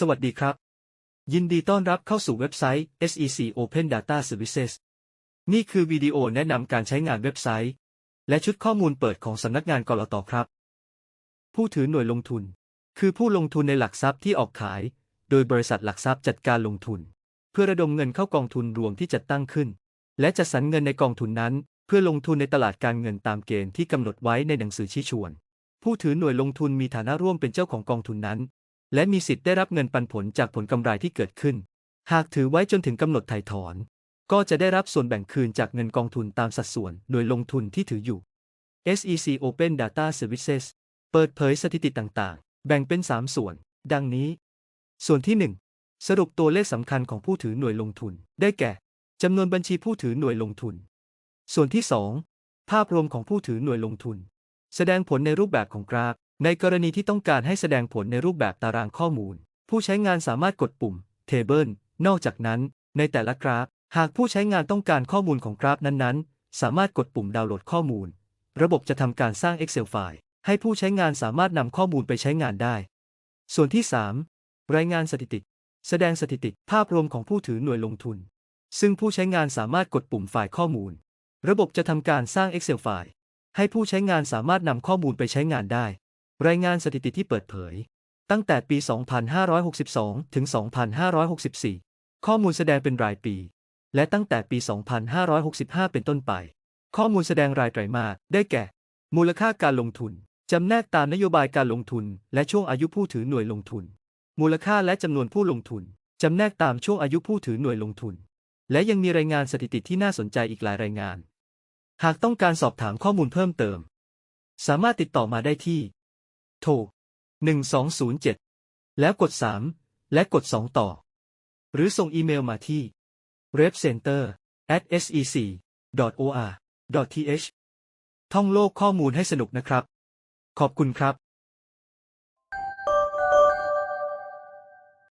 สวัสดีครับ ยินดีต้อนรับเข้าสู่เว็บไซต์ SEC Open Data Services นี่คือวิดีโอแนะนำการใช้งานเว็บไซต์ และชุดข้อมูลเปิดของสำนักงานกรตครับ ผู้ถือหน่วยลงทุน คือผู้ลงทุนในหลักทรัพย์ที่ออกขาย โดยบริษัทหลักทรัพย์จัดการลงทุน เพื่อระดมเงินเข้ากองทุนรวมที่จัดตั้งขึ้น และจัดสรรเงินในกองทุนนั้น เพื่อลงทุนในตลาดการเงินตามเกณฑ์ที่กำหนดไว้ในหนังสือชี้ชวน ผู้ถือหน่วยลงทุนมีฐานะร่วมเป็นเจ้าของกองทุนนั้น และมีสิทธิ์ได้รับเงินปันผลจากผลกำไรที่เกิดขึ้น หากถือไว้จนถึงกำหนดไถ่ถอน ก็จะได้รับส่วนแบ่งคืนจากเงินกองทุนตามสัดส่วนหน่วยลงทุนที่ถืออยู่ SEC Open Data Services เปิดเผยสถิติต่างๆ แบ่งเป็น 3 ส่วน ดังนี้ ส่วนที่ 1 สรุปตัวเลขสำคัญของผู้ถือหน่วยลงทุน ได้แก่จำนวนบัญชีผู้ถือหน่วยลงทุน ส่วนที่ 2 ภาพรวมของผู้ถือหน่วยลงทุน แสดงผลในรูปแบบของกราฟ ในกรณีที่ต้องการให้แสดงผลในรูปแบบตารางข้อมูล ผู้ใช้งานสามารถกดปุ่ม Table นอกจากนั้น ในแต่ละกราฟ หากผู้ใช้งานต้องการข้อมูลของกราฟนั้นๆ สามารถกดปุ่มดาวน์โหลดข้อมูล ระบบจะทำการสร้าง Excel ไฟล์ให้ผู้ใช้งานสามารถนำข้อมูลไปใช้งานได้ ส่วนที่ 3 รายงานสถิติ แสดงสถิติภาพรวมของผู้ถือหน่วยลงทุน ซึ่งผู้ใช้งานสามารถกดปุ่มไฟล์ข้อมูล ระบบจะทำการสร้าง Excel ไฟล์ให้ผู้ใช้งานสามารถนำข้อมูลไปใช้งานได้ รายงานสถิติที่เปิดเผย ตั้งแต่ปี 2562 ถึง 2564 ข้อมูลแสดงเป็นรายปี และตั้งแต่ปี 2565 เป็นต้นไป ข้อมูลแสดงรายไตรมาสได้แก่ มูลค่าการลงทุน จำแนกตามนโยบายการลงทุน และช่วงอายุผู้ถือหน่วยลงทุน มูลค่าและจำนวนผู้ลงทุน จำแนกตามช่วงอายุผู้ถือหน่วยลงทุน และยังมีรายงานสถิติที่น่าสนใจอีกหลายรายงาน หากต้องการสอบถามข้อมูลเพิ่มเติม สามารถติดต่อมาได้ที่ โทร 1207 แล้วกด 3 และกด 2 ต่อ หรือส่งอีเมลมาที่ repcenter sec or th ท่องโลกข้อมูลให้สนุกนะครับ ขอบคุณครับ